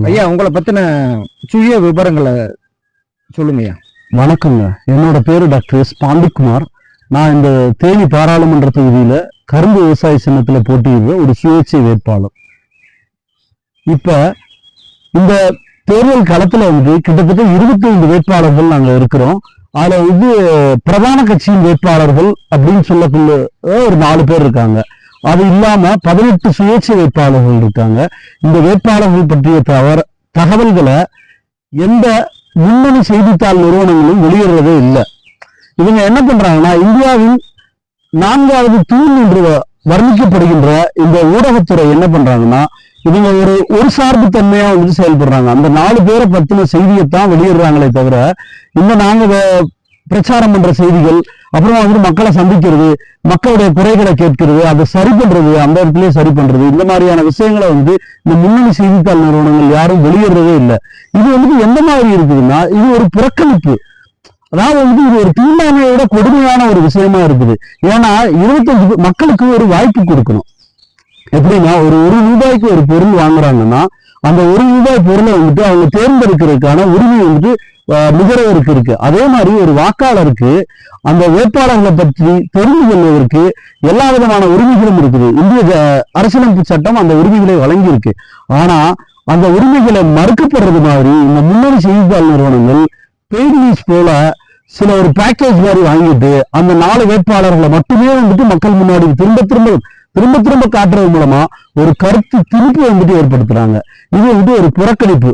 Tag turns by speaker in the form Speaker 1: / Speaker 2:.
Speaker 1: ஐயா உங்களை பத்தின சுய விவரங்களை சொல்லுங்கய்யா.
Speaker 2: வணக்கங்க என்னோட பேரு டாக்டர் எஸ். பாண்டிக்குமார். நான் இந்த தேனி பாராளுமன்ற தொகுதியில கரும்பு விவசாய சின்னத்துல போட்டியிடுற ஒரு சுயேட்சை வேட்பாளர். இப்ப இந்த தேர்தல் களத்துல வந்து கிட்டத்தட்ட இருபத்தி ஐந்து வேட்பாளர்கள் நாங்க இருக்கிறோம். அதுல வந்து பிரதான கட்சியின் வேட்பாளர்கள் அப்படின்னு சொல்லக்குள்ள ஒரு நாலு பேர் இருக்காங்க. அது இல்லாம பதினெட்டு சுயேட்சை வேட்பாளர்கள் இருக்காங்க. இந்த வேட்பாளர்கள் பற்றிய தவற தகவல்களை எந்த முன்னணி செய்தித்தாள் நிறுவனங்களும் வெளியிடுறதே இல்லை. இவங்க என்ன பண்றாங்கன்னா இந்தியாவின் நான்காவது தூண் என்று வ- வர்ணிக்கப்படுகின்ற இந்த ஊடகத்துறை என்ன பண்றாங்கன்னா இவங்க ஒரு ஒரு சார்பு தன்மையா வந்து செயல்படுறாங்க. அந்த நாலு பேரை பத்தின செய்தியைத்தான் வெளியிடுறாங்களே தவிர இந்த நாங்க பிரச்சாரம் பண்ற செய்திகள் அப்புறம் வந்து மக்களை சந்திக்கிறது மக்களுடைய குறைகளை கேட்கிறது அதை சரி பண்றது அந்த இடத்துலயே சரி பண்றது இந்த மாதிரியான விஷயங்களை வந்து இந்த முன்னணி செய்தித்தாள் நிறுவனங்கள் யாரும் வெளியிடுறதே இல்லை. இது வந்து எந்த மாதிரி இருக்குதுன்னா இது ஒரு புறக்கணிப்பு. அதாவது வந்து இது ஒரு தீண்டாமையோட கொடுமையான ஒரு விஷயமா இருக்குது. ஏன்னா இருபத்தஞ்சு மக்களுக்கு ஒரு வாய்ப்பு கொடுக்கணும். எப்படின்னா ஒரு ஒரு ரூபாய்க்கு ஒரு பொருள் வாங்குறாங்கன்னா அந்த ஒரு ரூபாய் பொருளை வந்துட்டு அவங்க தேர்ந்தெடுக்கிறதுக்கான உரிமை வந்துட்டு அஹ், நுகர்வோருக்கு இருக்கு. அதே மாதிரி ஒரு வாக்காளருக்கு அந்த வேட்பாளர்களை பற்றி தெரிந்து கொள்வதற்கு எல்லா விதமான உரிமைகளும் இருக்குது. இந்திய அரசியலமைப்பு சட்டம் அந்த உரிமைகளை வழங்கியிருக்கு. ஆனா அந்த உரிமைகளை மறுக்கப்படுறது மாதிரி இந்த முன்னணி செய்தித்தாள் நிறுவனங்கள் பெய்ட் நியூஸ் போல சில ஒரு பேக்கேஜ் மாதிரி வாங்கிட்டு அந்த நாலு வேட்பாளர்களை மட்டுமே வந்துட்டு மக்கள் முன்னாடி திரும்ப திரும்ப திரும்ப திரும்ப காட்டுறது மூலமா ஒரு கருத்து திருப்பி வந்துட்டு ஏற்படுத்துறாங்க. இது வந்துட்டு ஒரு புறக்கணிப்பு.